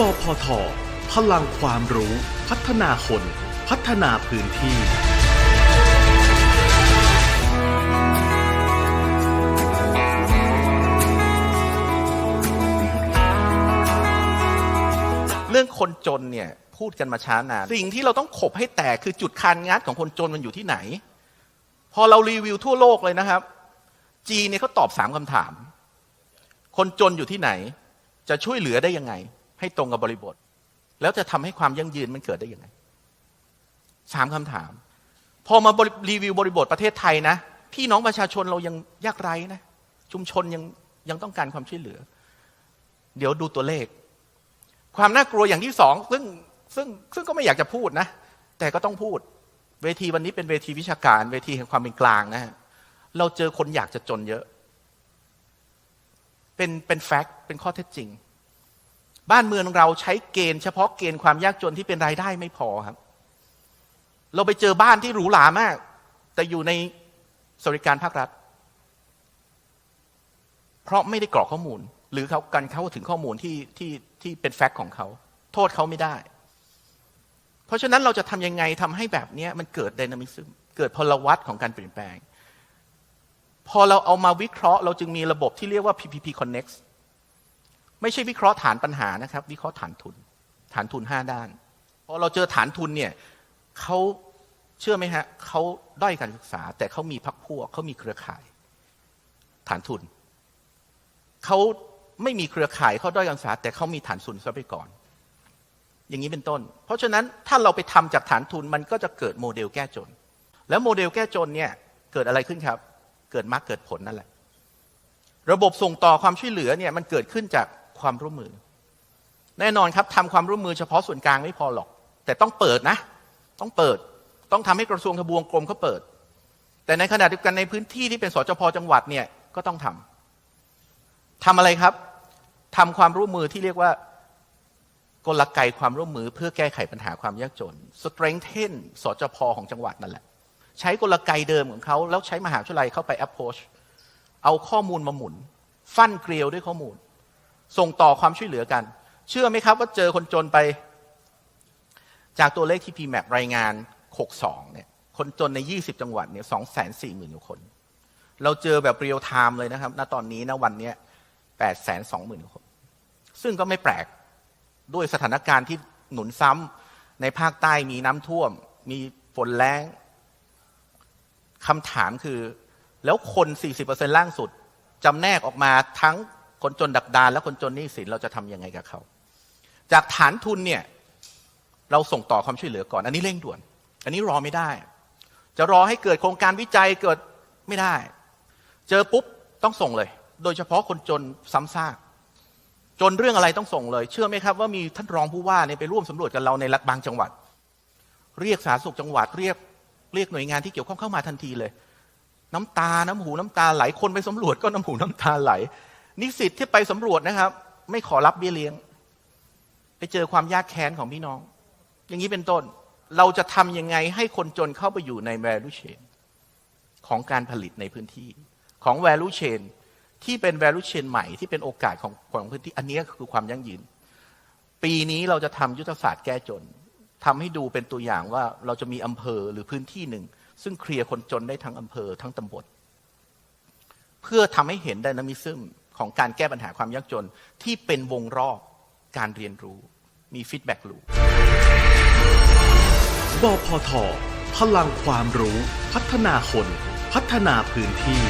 บพท พลังความรู้ พัฒนาคน พัฒนาพื้นที่ เรื่องคนจนเนี่ย พูดกันมาช้านาน สิ่งที่เราต้องขบให้แตกคือจุดคานงัดของคนจนมันอยู่ที่ไหน พอเรารีวิวทั่วโลกเลยนะครับ จีนเนี่ยเขาตอบสามคำถาม คนจนอยู่ที่ไหน จะช่วยเหลือได้ยังไง ให้ตรงกับบริบท แล้วจะทำให้ความยั่งยืนมันเกิดได้ยังไงสามคำถาม พอมาร,รีวิวบริบทประเทศไทยนะพี่น้องประชาชนเรายังยากไร้นะ ชุมชนยังยังต้องการความช่วยเหลือ เดี๋ยวดูตัวเลข ความน่ากลัวอย่างที่สองซึ่งซึ่งซึ่งก็ไม่อยากจะพูดนะ แต่ก็ต้องพูด เวทีวันนี้เป็นเวทีวิชาการ เวทีแห่งความเป็นกลางนะฮะเราเจอคนอยากจะจนเยอะ เป็นเป็นแฟกต์เป็นข้อเท็จจริง บ้านเมืองเราใช้เกณฑ์เฉพาะเกณฑ์ความยากจนที่เป็นรายได้ไม่พอครับ เราไปเจอบ้านที่หรูหรามาก แต่อยู่ในสวัสดิการภาครัฐ เพราะไม่ได้กรอกข้อมูล หรือเขากันเข้าถึงข้อมูลที่ที่ที่เป็นแฟกต์ของเขา โทษเขาไม่ได้ เพราะฉะนั้นเราจะทำยังไงทำให้แบบนี้มันเกิดไดนามิซึมเกิดพลวัตของการเปลี่ยนแปลง พอเราเอามาวิเคราะห์ เราจึงมีระบบที่เรียกว่า PPP Connect ไม่ใช่วิเคราะห์ฐานปัญหานะครับ วิเคราะห์ฐานทุน ฐานทุนห้าด้านพอเราเจอฐานทุนเนี่ยเขาเชื่อไหมฮะเขาด้อยการศึกษา แต่เขามีพักพวกเขามีเครือข่าย ฐานทุนเขาไม่มีเครือข่ายเขาด้อยการศึกษา แต่เขามีฐานทุนทรัพยากรอย่างนี้เป็นต้น เพราะฉะนั้นถ้าเราไปทำจากฐานทุนมันก็จะเกิดโมเดลแก้จน แล้วโมเดลแก้จนเนี่ยเกิดอะไรขึ้นครับ เกิดมรรคเกิดผลนั่นแหละ ระบบส่งต่อความช่วยเหลือเนี่ยมันเกิดขึ้นจาก ความร่วมมือ แน่นอนครับทำความร่วมมือเฉพาะส่วนกลางไม่พอหรอก แต่ต้องเปิดนะ ต้องเปิด ต้องทำให้กระทรวงทบวงกรมเขาเปิด แต่ในขณะเดียวกันในพื้นที่ที่เป็นสจพจังหวัดเนี่ยก็ต้องทำทำอะไรครับทำความร่วมมือที่เรียกว่ากลไกความร่วมมือเพื่อแก้ไขปัญหาความยากจน strengthen สจพของจังหวัดนั่นแหละ ใช้กลไกเดิมของเขา แล้วใช้มหาวิทยาลัยเข้าไป approach เอาข้อมูลมาหมุน ฟันเกลียวด้วยข้อมูล ส่งต่อความช่วยเหลือกัน เชื่อไหมครับว่าเจอคนจนไป จากตัวเลขที่ PMAP รายงาน 62 เนี่ย คนจนใน 20 จังหวัดเนี่ย240,000กว่าคน เราเจอแบบเรียลไทม์เลยนะครับ ณ ตอนนี้ณวันนี้820,000คน ซึ่งก็ไม่แปลก ด้วยสถานการณ์ที่หนุนซ้ำในภาคใต้มีน้ำท่วม มีฝนแล้งคำถามคือ แล้วคน 40%ล่างสุดจำแนกออกมาทั้ง คนจนดักดานและคนจนหนี้สินเราจะทำยังไงกับเขา จากฐานทุนเนี่ยเราส่งต่อความช่วยเหลือก่อน อันนี้เร่งด่วน อันนี้รอไม่ได้ จะรอให้เกิดโครงการวิจัยเกิดไม่ได้ เจอปุ๊บต้องส่งเลย โดยเฉพาะคนจนซ้ำซากจนเรื่องอะไรต้องส่งเลย เชื่อไหมครับว่ามีท่านรองผู้ว่าเนี่ยไปร่วมสำรวจกับเราในรัฐบางจังหวัด เรียกสาธารณสุขจังหวัดเรียกเรียกหน่วยงานที่เกี่ยวข้องเข้ามาทันทีเลย น้ำตาน้ำหูน้ำตาไหลคนไปสำรวจก็น้ำหูน้ำตาไหล นิสิตที่ไปสำรวจนะครับ ไม่ขอรับเบี้ยเลี้ยง ไปเจอความยากแค้นของพี่น้อง อย่างนี้เป็นต้น เราจะทำยังไงให้คนจนเข้าไปอยู่ใน value chain ของการผลิตในพื้นที่ ของ value chain ที่เป็น value chain ใหม่ที่เป็นโอกาสของของพื้นที่ อันนี้คือความยั่งยืน ปีนี้เราจะทำยุทธศาสตร์แก้จนทำให้ดูเป็นตัวอย่างว่าเราจะมีอำเภอหรือพื้นที่หนึ่ง ซึ่งเคลียร์คนจนได้ทั้งอำเภอทั้งตำบลเพื่อทำให้เห็นไดนามิซึม ของการแก้ปัญหาความยากจน ที่เป็นวงรอบการเรียนรู้มีฟีดแบ็กลูปบพทพลังความรู้ พัฒนาคน พัฒนาพื้นที่